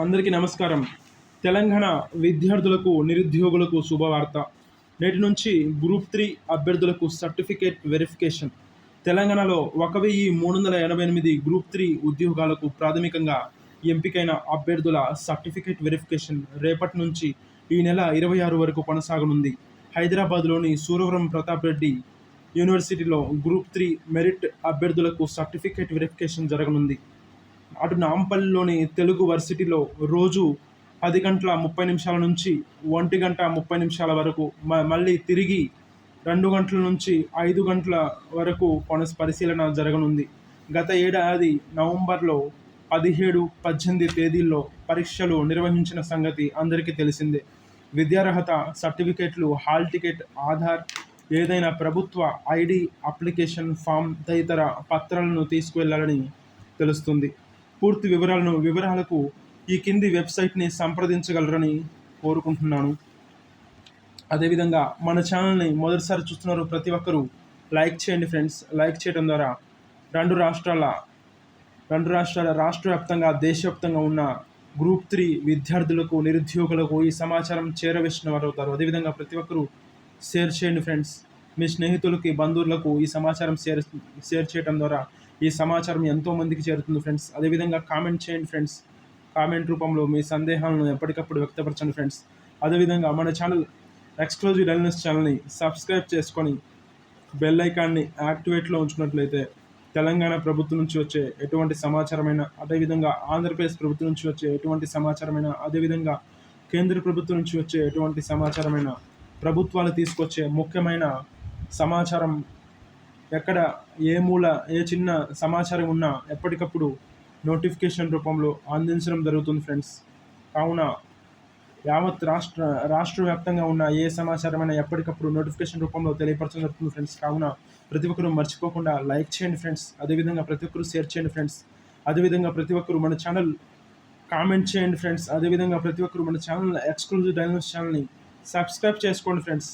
అందరికీ నమస్కారం. తెలంగాణ విద్యార్థులకు నిరుద్యోగులకు శుభవార్త. నేటి నుంచి గ్రూప్ త్రీ అభ్యర్థులకు సర్టిఫికేట్ వెరిఫికేషన్. తెలంగాణలో ఒక వెయ్యి మూడు వందల ఎనభై ఎనిమిది గ్రూప్ త్రీ ఉద్యోగాలకు ప్రాథమికంగా ఎంపికైన అభ్యర్థుల సర్టిఫికేట్ వెరిఫికేషన్ రేపటి నుంచి ఈ నెల ఇరవై ఆరు వరకు కొనసాగనుంది. హైదరాబాద్లోని సూరవరం ప్రతాప్ రెడ్డి యూనివర్సిటీలో గ్రూప్ త్రీ మెరిట్ అభ్యర్థులకు సర్టిఫికేట్ వెరిఫికేషన్ జరగనుంది. అటు నాంపల్లిలోని తెలుగు వర్సిటీలో రోజు పది గంటల ముప్పై నిమిషాల నుంచి ఒంటి గంట ముప్పై నిమిషాల వరకు మ- మళ్ళీ తిరిగి రెండు గంటల నుంచి ఐదు గంటల వరకు కొనస పరిశీలన జరగనుంది. గత ఏడాది నవంబర్లో పదిహేడు పద్దెనిమిది తేదీల్లో పరీక్షలు నిర్వహించిన సంగతి అందరికీ తెలిసిందే. విద్యార్హత సర్టిఫికేట్లు హాల్ టికెట్ ఆధార్ ఏదైనా ప్రభుత్వ ఐడి అప్లికేషన్ ఫామ్ తదితర పత్రాలను తీసుకువెళ్ళాలని తెలుస్తుంది. పూర్తి వివరాలను వివరాలకు ఈ కింది వెబ్సైట్ని సంప్రదించగలరని కోరుకుంటున్నాను. అదేవిధంగా మన ఛానల్ని మొదటిసారి చూస్తున్నారు ప్రతి ఒక్కరూ లైక్ చేయండి ఫ్రెండ్స్. లైక్ చేయడం ద్వారా రెండు రాష్ట్రాల రెండు రాష్ట్రాల రాష్ట్ర వ్యాప్తంగా దేశవ్యాప్తంగా ఉన్న గ్రూప్ త్రీ విద్యార్థులకు నిరుద్యోగులకు ఈ సమాచారం చేరవేసిన వారు అవుతారు అదేవిధంగా ప్రతి ఒక్కరూ షేర్ చేయండి ఫ్రెండ్స్. మీ స్నేహితులకి బంధువులకు ఈ సమాచారం షేర్ షేర్ చేయడం ద్వారా ఈ సమాచారం ఎంతో మందికి చేరుతుంది ఫ్రెండ్స్. అదేవిధంగా కామెంట్ చేయండి ఫ్రెండ్స్. కామెంట్ రూపంలో మీ సందేహాలను ఎప్పటికప్పుడు వ్యక్తపరచండి ఫ్రెండ్స్. అదేవిధంగా మన ఛానల్ ఎక్స్క్లూజివ్ వెల్నెస్ ఛానల్ని సబ్స్క్రైబ్ చేసుకొని బెల్ ఐకాన్ని యాక్టివేట్లో ఉంచుకున్నట్లయితే తెలంగాణ ప్రభుత్వం నుంచి వచ్చే ఎటువంటి సమాచారమైన అదేవిధంగా ఆంధ్రప్రదేశ్ ప్రభుత్వం నుంచి వచ్చే ఎటువంటి సమాచారమైన అదేవిధంగా కేంద్ర ప్రభుత్వం నుంచి వచ్చే ఎటువంటి సమాచారమైన ప్రభుత్వాలు తీసుకొచ్చే ముఖ్యమైన సమాచారం ఎక్కడ ఏ మూల ఏ చిన్న సమాచారం ఉన్నా ఎప్పటికప్పుడు నోటిఫికేషన్ రూపంలో అందించడం జరుగుతుంది ఫ్రెండ్స్. కావున యావత్ రాష్ట్ర రాష్ట్ర వ్యాప్తంగా ఉన్న ఏ సమాచారమైనా ఎప్పటికప్పుడు నోటిఫికేషన్ రూపంలో తెలియపరచడం జరుగుతుంది ఫ్రెండ్స్. కావున ప్రతి ఒక్కరూ మర్చిపోకుండా లైక్ చేయండి ఫ్రెండ్స్. అదేవిధంగా ప్రతి ఒక్కరూ షేర్ చేయండి ఫ్రెండ్స్. అదేవిధంగా ప్రతి ఒక్కరు మన ఛానల్ కామెంట్ చేయండి ఫ్రెండ్స్. అదేవిధంగా ప్రతి ఒక్కరు మన ఛానల్ ఎక్స్క్లూజివ్ డైనోస్ ఛానల్ని సబ్స్క్రైబ్ చేసుకోండి ఫ్రెండ్స్.